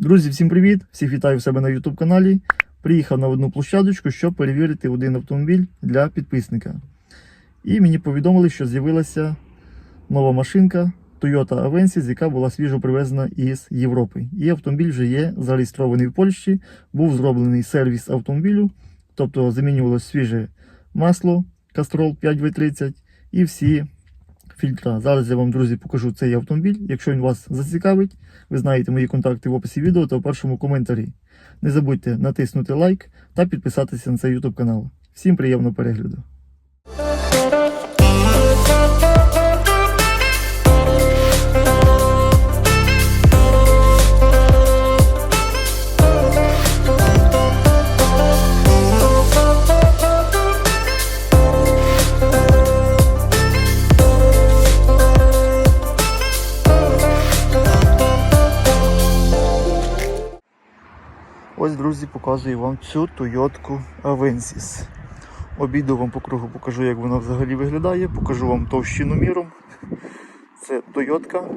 Друзі, всім привіт! Всіх вітаю в себе на YouTube каналі. Приїхав на одну площадочку, щоб перевірити один автомобіль для підписника. І мені повідомили, що з'явилася нова машинка Toyota Avensis, яка була свіжо привезена із Європи. І автомобіль вже є зареєстрований в Польщі. Був зроблений сервіс автомобілю, тобто замінювалося свіже масло Castrol 5W30 і всі фільтра. Зараз я вам, друзі, покажу цей автомобіль. Якщо він вас зацікавить, ви знаєте мої контакти в описі відео та в першому коментарі. Не забудьте натиснути лайк та підписатися на цей YouTube канал. Всім приємного перегляду. Ось, друзі, показую вам цю Toyota Avensis. Обійду вам по кругу, покажу, як вона взагалі виглядає, покажу вам товщину міром. Це Toyota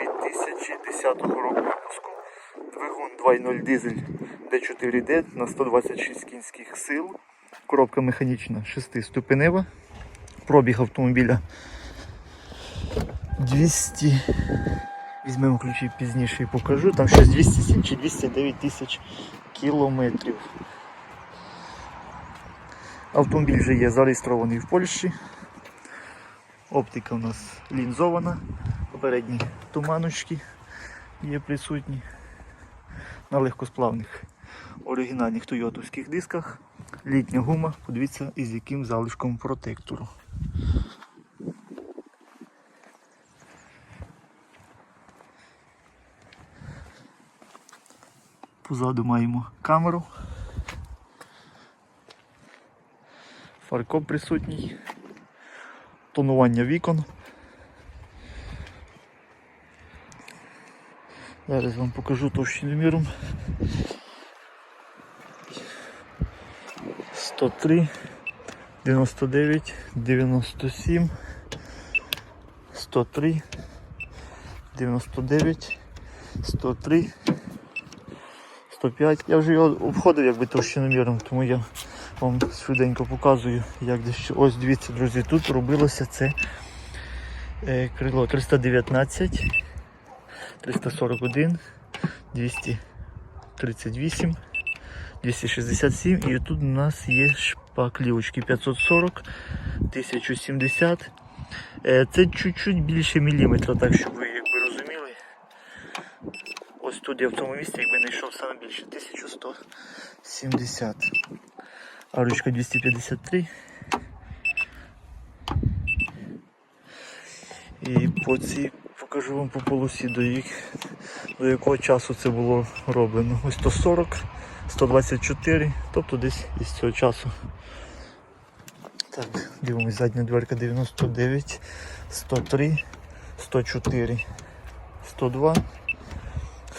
2010 року випуску. Двигун 2.0 дизель D4D на 126 кінських сил. Коробка механічна 6-ступенева. Пробіг автомобіля 200. Візьмемо ключі пізніше і покажу. Там щось 207 чи 209 тисяч кілометрів. Автомобіль вже є зареєстрований в Польщі. Оптика у нас лінзована. Попередні туманочки є присутні. На легкосплавних оригінальних тойотовських дисках. Літня гума, подивіться із яким залишком протектору. Позаду маємо камеру. Фаркоп присутній. Тонування вікон. Зараз вам покажу товщину міром. 103, 99, 97, 103, 99, 103, 105. Я вже його обходив якби товщиноміром, тому я вам швиденько показую, як дещо. Ось дивіться, друзі, тут робилося це е, крило 319, 341, 238, 267 і тут у нас є шпаклівочки 540, 1070. Е, Це чуть-чуть більше міліметра, так щоб ви тут я якби не йшов саме більше, 1170. А ручка 253. І по цій покажу вам по полосі, до, їх, до якого часу це було роблено. Ось 140, 124, тобто десь із цього часу. Так, дивимось, задня дверка 99, 103, 104, 102.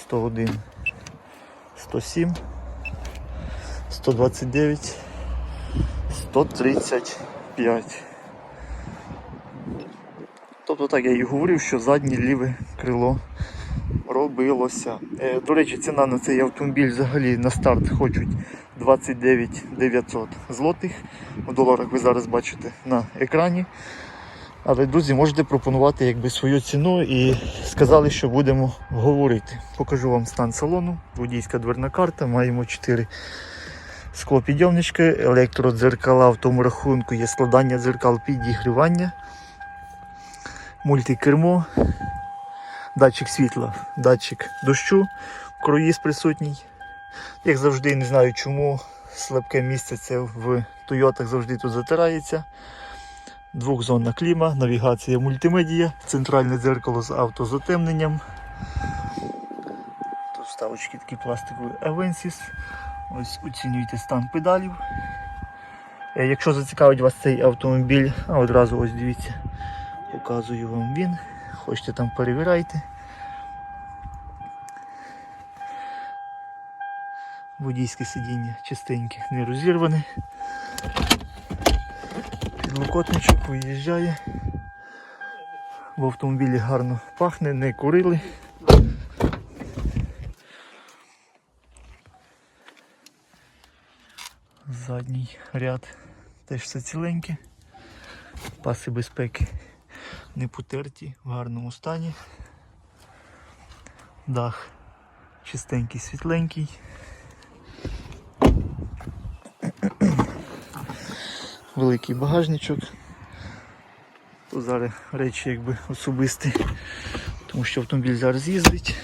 101, 107, 129, 135. Тобто так я і говорив, що заднє ліве крило робилося. Е, до речі, ціна на цей автомобіль взагалі на старт хочуть 29 900 злотих. У доларах ви зараз бачите на екрані. Але, друзі, можете пропонувати якби, свою ціну і сказали, що будемо говорити. Покажу вам стан салону, водійська дверна карта, маємо 4 склопідйомнички, електродзеркала в тому рахунку, є складання дзеркал підігрівання, мультикермо, датчик світла, датчик дощу, круїз присутній. Як завжди, не знаю чому слабке місце це в Тойотах завжди тут затирається. Двохзонна кліма, навігація мультимедія, центральне дзеркало з автозатемненням. Вставочки такі пластикові Avensis. Ось оцінюйте стан педалів. Е, Якщо зацікавить вас цей автомобіль, а одразу ось дивіться, показую вам він. Хочете там перевіряйте. Водійське сидіння чистеньке, не розірване блокотничок виїжджає. В автомобілі гарно пахне, не курили. Задній ряд теж все ціленьке. Паси безпеки не потерті, в гарному стані. Дах чистенький, світленький. Великий багажничок. Тут зараз речі якби особисті, тому що автомобіль зараз їздить.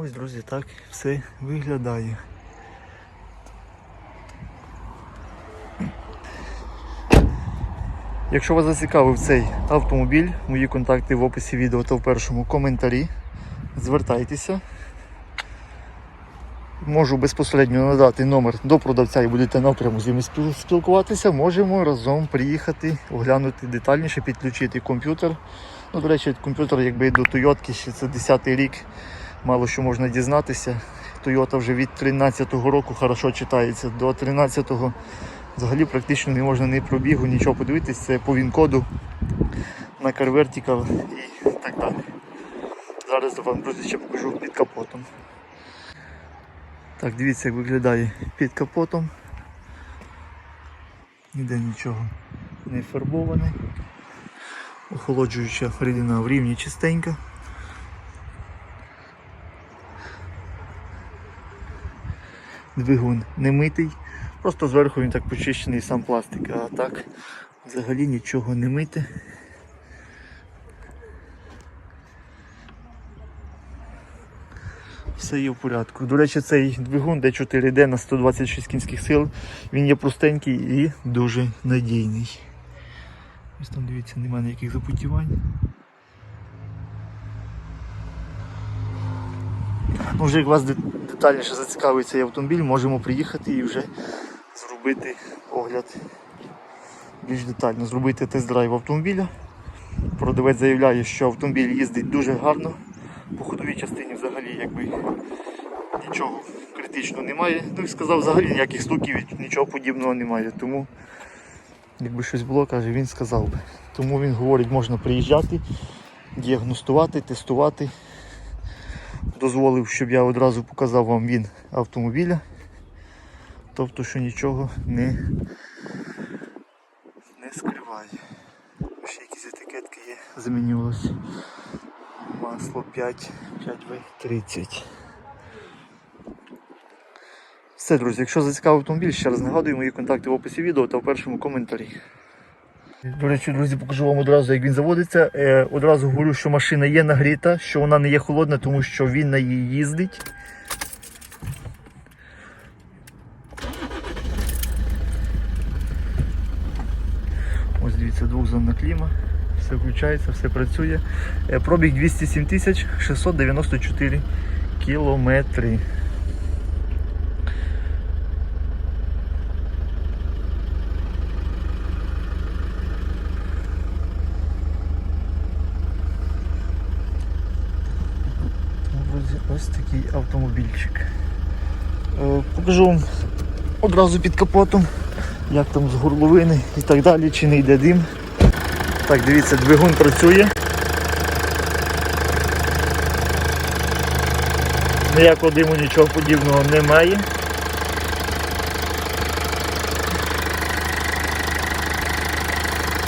Ось, друзі, так все виглядає. Якщо вас зацікавив цей автомобіль, мої контакти в описі відео та в першому коментарі. Звертайтеся. Можу безпосередньо надати номер до продавця і будете напряму з ними спілкуватися. Можемо разом приїхати, оглянути детальніше, підключити комп'ютер. Ну, до речі, комп'ютер якби до Toyota, ще це 10-й рік, мало що можна дізнатися. Toyota вже від 13-го року хорошо читається. До 13-го взагалі практично не можна ні пробігу, нічого подивитися. Це по він-коду на Vertical і так далі. Зараз вам, друзі, ще покажу під капотом. Так, дивіться, як виглядає під капотом. Ніде нічого не фарбоване. Охолоджуюча рідина в рівні чистенька. Двигун не митий, просто зверху він так почищений сам пластик, а так взагалі нічого не мите. Все є в порядку. До речі, цей двигун D4D на 126 кінських сил, він є простенький і дуже надійний. Ось там дивіться, немає ніяких запотівань. Ну, вже як вас де- детальніше зацікавить цей автомобіль, можемо приїхати і вже зробити огляд більш детально, зробити тест-драйв автомобіля. Продавець заявляє, що автомобіль їздить дуже гарно. По ходовій частині взагалі якби нічого критичного немає. Ну і сказав, взагалі ніяких стуків, нічого подібного немає. Тому якби щось було, каже, він сказав би. Тому він говорить, можна приїжджати, діагностувати, тестувати. Дозволив, щоб я одразу показав вам він автомобіля. Тобто, що нічого не, не скриває. Ще якісь етикетки є, замінювалося. Масло 5, 5В30. Все, друзі, якщо зацікавив автомобіль, ще раз нагадую мої контакти в описі відео та в першому коментарі. До речі, друзі, покажу вам одразу, як він заводиться. Е, одразу говорю, що машина є нагріта, що вона не є холодна, тому що він на її їздить. Ось дивіться, двохзонна кліма. Все включається, все працює. Е, Пробіг 207 694 кілометри. Ну, Друзі, ось такий автомобільчик. Е, Покажу вам одразу під капотом, як там з горловини і так далі, чи не йде дим. Так, дивіться, двигун працює. Ніякого диму, нічого подібного немає.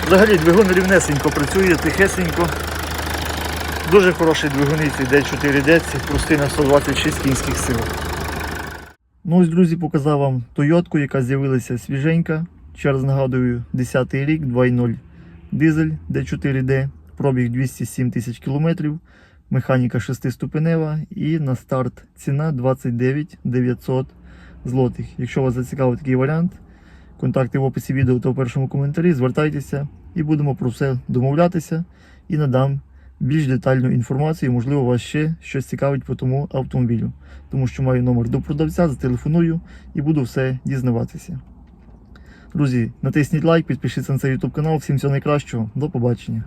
Взагалі двигун рівнесенько працює, тихесенько. Дуже хороший двигуниці D4D, це простий на 126 кінських сил. Ну ось, друзі, показав вам Тойотку, яка з'явилася свіженька. Ще раз нагадую, 10 рік, 2.0 дизель D4D, пробіг 207 тисяч кілометрів, механіка 6-ступенева і на старт ціна 29 900 злотих. Якщо вас зацікавив такий варіант, контакти в описі відео та в першому коментарі, звертайтеся і будемо про все домовлятися і надам більш детальну інформацію, можливо, вас ще щось цікавить по тому автомобілю. Тому що маю номер до продавця, зателефоную і буду все дізнаватися. Друзі, натисніть лайк, підпишіться на цей YouTube канал. Всім всього найкращого. До побачення.